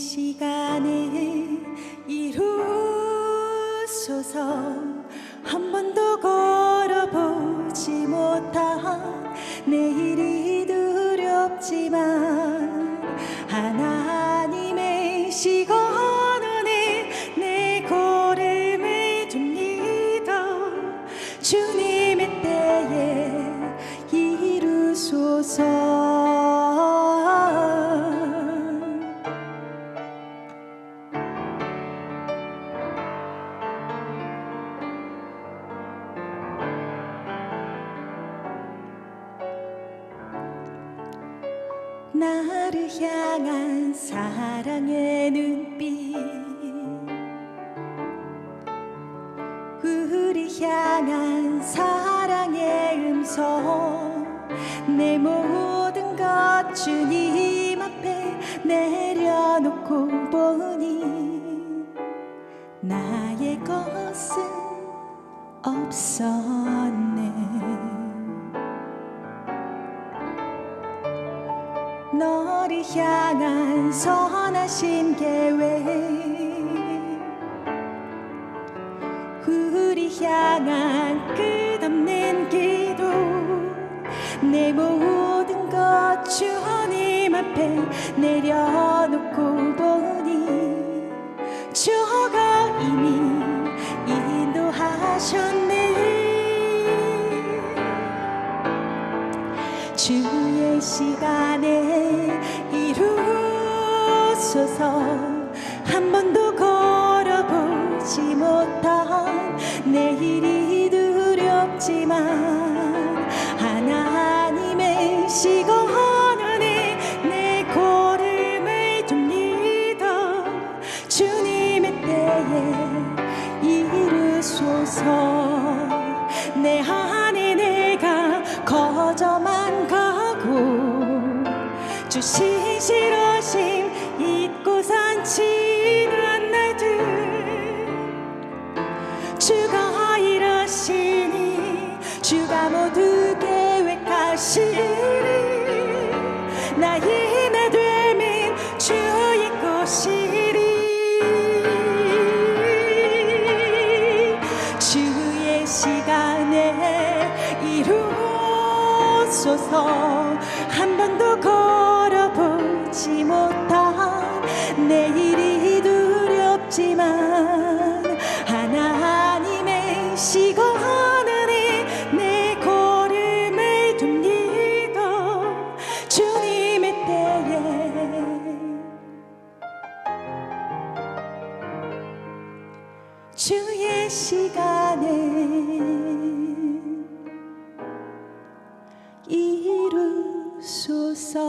시간에 이루소서. 한 번도 걸어보지 못한 내일이 두렵지만 하나님의 시간 안에 내 걸음을 둡니다. 주님의 때에 이루소서 나를 향한 사랑의 눈빛. 우리 향한 사랑의 음성. 내 모든 것 주님 앞에 내려놓고 보니 나의 것은 없었네 너를 향한 선하신 계획. 우리 향한 끝없는 기도. 내 모든 것 주님 앞에 내려 이루소서. 한 번도 걸어보지 못한 내일이 두렵지만 하나님의 안에 내 걸음을 둡니다. 주님의 때에 이르소서. 내 안에 내가 거저만 가고 주신 산 지난 날들 주가 일하시니 주가 모두 계획하시니 나의 힘에 되면 주의 것이리 주의 시간에 이루소서 한 번도 걸어보지 못 주의 시간에 이루소서.